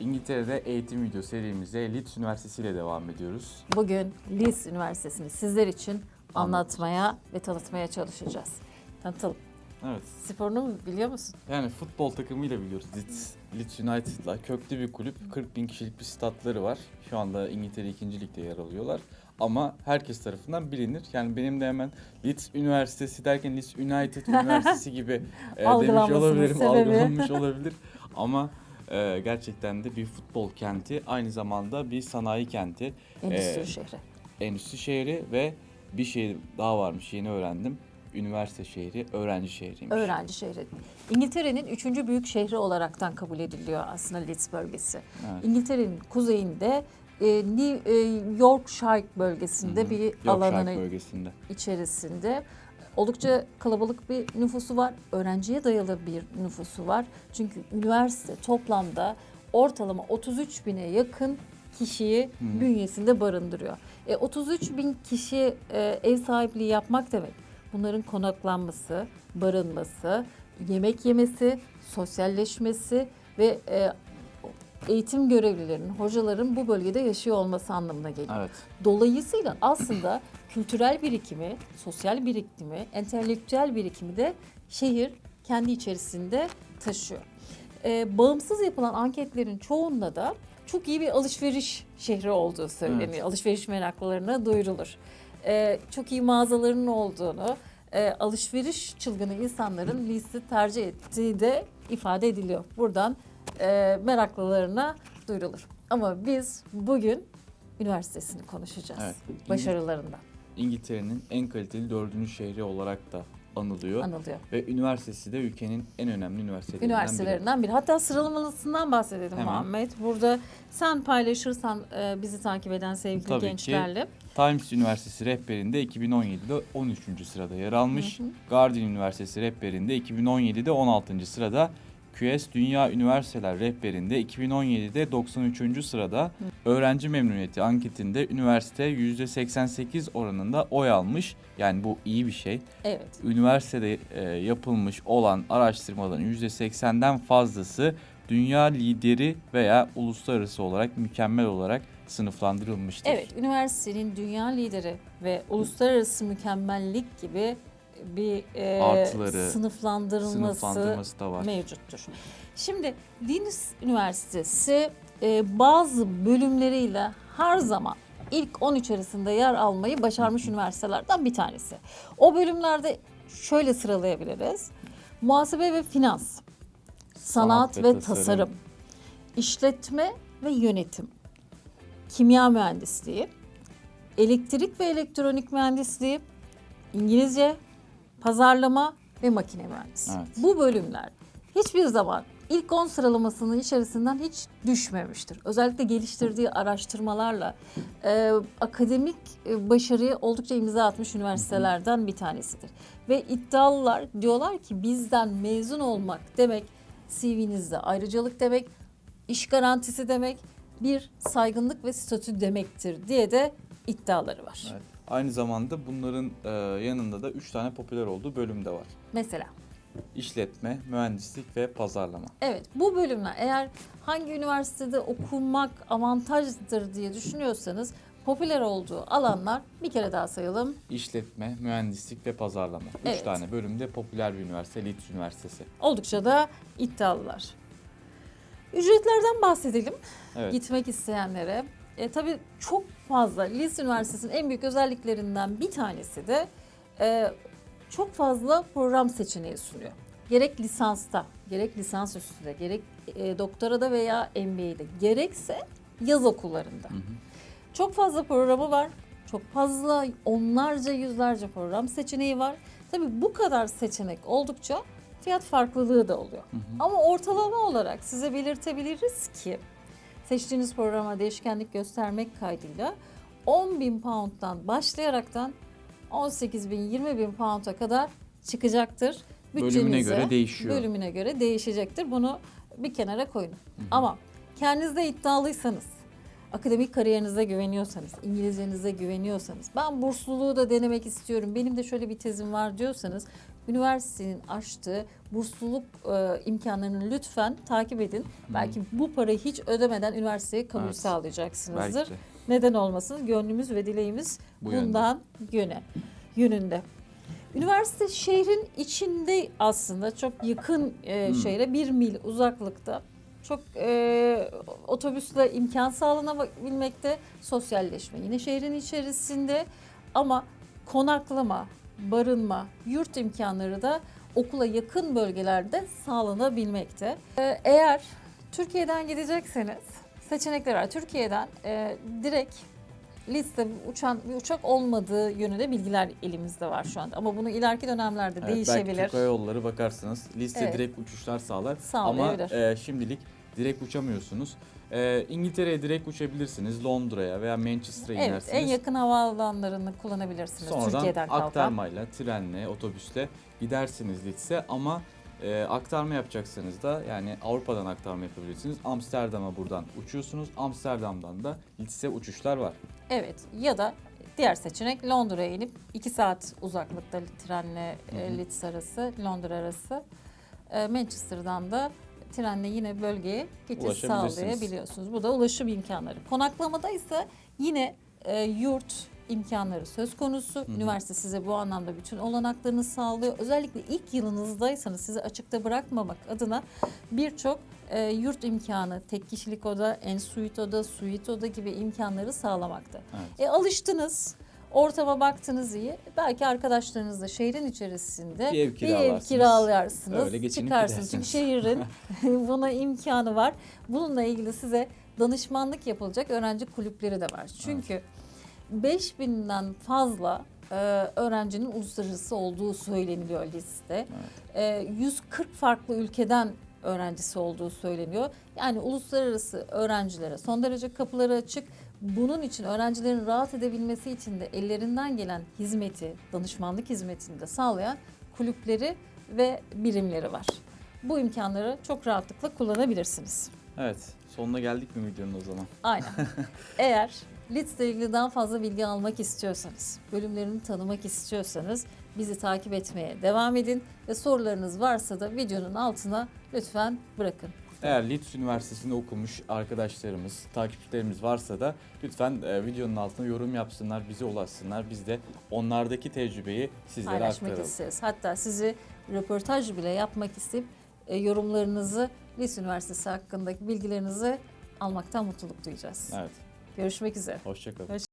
İngiltere'de eğitim video serimize Leeds Üniversitesi ile devam ediyoruz. Bugün Leeds Üniversitesi'ni sizler için anlatmaya ve tanıtmaya çalışacağız. Tanıtalım. Evet. Sporunu biliyor musun? Yani futbol takımıyla biliyoruz Leeds, Leeds United'la. Köklü bir kulüp. 40 bin kişilik bir statları var. Şu anda İngiltere 2. Lig'de yer alıyorlar. Ama herkes tarafından bilinir. Yani benim de hemen Leeds Üniversitesi derken Leeds United Üniversitesi gibi e, demiş olabilirim. sebebi. Algılanmış olabilir. Ama e, gerçekten de bir futbol kenti. Aynı zamanda bir sanayi kenti. Endüstri Ee, şehri. Endüstri şehri ve bir şehir daha varmış yeni öğrendim. Üniversite şehri, öğrenci şehriymiş. Öğrenci şehri. İngiltere'nin üçüncü büyük şehri olaraktan kabul ediliyor aslında Leeds bölgesi. Evet. İngiltere'nin kuzeyinde e, New, e, Yorkshire bölgesinde Hı hı. bir Yorkshire alanın bölgesinde. içerisinde oldukça kalabalık bir nüfusu var. Öğrenciye dayalı bir nüfusu var. Çünkü üniversite toplamda ortalama 33 bine yakın kişiyi Hı. bünyesinde barındırıyor. E, 33 bin kişi e, ev sahipliği yapmak demek. Bunların konaklanması, barınması, yemek yemesi, sosyalleşmesi ve e, eğitim görevlilerinin, hocaların bu bölgede yaşıyor olması anlamına geliyor. Evet. Dolayısıyla aslında kültürel birikimi, sosyal birikimi, entelektüel birikimi de şehir kendi içerisinde taşıyor. Ee, bağımsız yapılan anketlerin çoğunda da çok iyi bir alışveriş şehri olduğu söyleniyor. Evet. Alışveriş meraklılarına duyurulur. Ee, çok iyi mağazalarının olduğunu, e, alışveriş çılgını insanların Leeds'i tercih ettiği de ifade ediliyor. Buradan e, meraklılarına duyurulur. Ama biz bugün üniversitesini konuşacağız. Evet. Başarılarından İngiltere'nin en kaliteli dördüncü şehri olarak da anılıyor. anılıyor. Ve üniversitesi de ülkenin en önemli üniversitelerinden biri. Üniversitelerinden biri. Hatta sıralamasından bahsedelim Hemen. Muhammed. Burada sen paylaşırsan e, bizi takip eden sevgili Tabii ki. gençlerle. Times Üniversitesi rehberinde 2017'de 13. sırada yer almış. Guardian Üniversitesi rehberinde 2017'de 16. sırada. QS Dünya Üniversiteler rehberinde 2017'de 93. sırada. Öğrenci memnuniyeti anketinde üniversite %88 oranında oy almış. Yani bu iyi bir şey. Evet. üniversitede e, yapılmış olan araştırmaların %80'den fazlası dünya lideri veya uluslararası olarak mükemmel olarak sınıflandırılmıştır. Evet, üniversitenin dünya lideri ve uluslararası mükemmellik gibi bir e, Artıları, sınıflandırılması, Sınıflandırması da var. mevcuttur. Şimdi Leeds Üniversitesi e, bazı bölümleriyle her zaman ilk 10 içerisinde yer almayı başarmış üniversitelerden bir tanesi. O bölümlerde şöyle sıralayabiliriz. Muhasebe ve finans, sanat, Sanat ve ve, tasarım. tasarım, işletme ve yönetim, kimya mühendisliği, elektrik ve elektronik mühendisliği, İngilizce, pazarlama ve makine mühendisliği. Evet. Bu bölümler hiçbir zaman ilk 10 sıralamasının içerisinden hiç düşmemiştir. Özellikle geliştirdiği araştırmalarla e, akademik e, başarıya oldukça imza atmış üniversitelerden bir tanesidir. Ve iddialılar diyorlar ki bizden mezun olmak demek CV'nizde ayrıcalık demek, iş garantisi demek, bir saygınlık ve statü demektir diye de iddiaları var. Evet. Aynı zamanda bunların e, yanında da 3 tane popüler olduğu bölüm de var. Mesela İşletme, mühendislik ve pazarlama. Evet bu bölümler eğer hangi üniversitede okumak avantajdır diye düşünüyorsanız popüler olduğu alanlar bir kere daha sayalım. İşletme, mühendislik ve pazarlama. 3 Evet. tane bölümde popüler bir üniversite Leeds Üniversitesi. Oldukça da iddialılar. Ücretlerden bahsedelim Evet. gitmek isteyenlere. E, tabii çok fazla Leeds Üniversitesi'nin en büyük özelliklerinden bir tanesi de e, çok fazla program seçeneği sunuyor. Gerek lisansta, gerek lisans üstüde, gerek e, doktorada veya MBA'de, gerekse yaz okullarında. Hı hı. Çok fazla programı var. Çok fazla onlarca yüzlerce program seçeneği var. Tabii bu kadar seçenek oldukça fiyat farklılığı da oluyor. Hı hı. Ama ortalama olarak size belirtebiliriz ki seçtiğiniz programa değişkenlik göstermek kaydıyla 10 bin pound'dan başlayaraktan 18 bin 20 bin pound'a kadar çıkacaktır. Bölümüne Bütçenize, göre değişiyor. Bölümüne göre değişecektir. Bunu bir kenara koyun. Ama kendinizde iddialıysanız akademik kariyerinize güveniyorsanız, İngilizcenize güveniyorsanız, ben bursluluğu da denemek istiyorum, benim de şöyle bir tezim var diyorsanız, üniversitenin açtığı bursluluk e, imkanlarını lütfen takip edin. Belki bu parayı hiç ödemeden üniversiteye kabul Evet. sağlayacaksınızdır. Belki de. Neden olmasın? Gönlümüz ve dileğimiz Bu yönde. bundan yöne, yönünde. Üniversite şehrin içinde aslında çok yakın e, Hmm. şehre bir mil uzaklıkta. Çok e, otobüsle imkan sağlanabilmekte, sosyalleşme yine şehrin içerisinde ama konaklama, barınma, yurt imkanları da okula yakın bölgelerde sağlanabilmekte. E, eğer Türkiye'den gidecekseniz seçenekler var. Türkiye'den e, direkt liste uçan bir uçak olmadığı yönünde bilgiler elimizde var şu anda. Ama bunu ileriki dönemlerde Evet, belki değişebilir. Türk Hava Yolları bakarsanız liste Evet. direkt uçuşlar sağlar. Ama e, şimdilik direkt uçamıyorsunuz. E, İngiltere'ye direkt uçabilirsiniz. Londra'ya veya Manchester'a Evet, inersiniz. en yakın havaalanlarını kullanabilirsiniz Sonradan Türkiye'den kalkan. aktarmayla, trenle, otobüsle gidersiniz Lids'e ama e, aktarma yapacaksanız da yani Avrupa'dan aktarma yapabilirsiniz. Amsterdam'a buradan uçuyorsunuz. Amsterdam'dan da Lids'e uçuşlar var. Evet ya da diğer seçenek Londra'ya inip 2 saat uzaklıkta trenle Hı e, hı. Leeds arası, Londra arası. E, Manchester'dan da trenle yine bölgeye geçiş sağlayabiliyorsunuz. Bu da ulaşım imkanları. Konaklamada ise yine e, yurt imkanları söz konusu. hı. Üniversite size bu anlamda bütün olanaklarını sağlıyor. Özellikle ilk yılınızdaysanız sizi açıkta bırakmamak adına birçok e, yurt imkanı, tek kişilik oda, en suite oda, suite oda gibi imkanları sağlamakta. Evet. E alıştınız. Ortama baktınız iyi. Belki arkadaşlarınızla şehrin içerisinde Bir ev kiralarsınız. kiralarsınız. Öyle çıkarsınız. Çünkü şehrin buna imkanı var. Bununla ilgili size danışmanlık yapılacak öğrenci kulüpleri de var. Çünkü 5000'den fazla e, öğrencinin uluslararası olduğu söyleniliyor liste. E, 140 farklı ülkeden öğrencisi olduğu söyleniyor. Yani uluslararası öğrencilere son derece kapıları açık. Bunun için öğrencilerin rahat edebilmesi için de ellerinden gelen hizmeti, danışmanlık hizmetini de sağlayan kulüpleri ve birimleri var. Bu imkanları çok rahatlıkla kullanabilirsiniz. Evet. Sonuna geldik mi videonun o zaman? Aynen. Eğer Leeds ile ilgili daha fazla bilgi almak istiyorsanız, bölümlerini tanımak istiyorsanız bizi takip etmeye devam edin ve sorularınız varsa da videonun altına lütfen bırakın. Eğer Leeds Üniversitesi'nde okumuş arkadaşlarımız, takipçilerimiz varsa da lütfen e, videonun altına yorum yapsınlar, bize ulaşsınlar. Biz de onlardaki tecrübeyi sizlere paylaşmak aktaralım. isteriz. Hatta sizi röportaj bile yapmak isteyip e, yorumlarınızı Leeds Üniversitesi hakkındaki bilgilerinizi almaktan mutluluk duyacağız. Evet. Görüşmek üzere. Hoşçakalın. Hoşça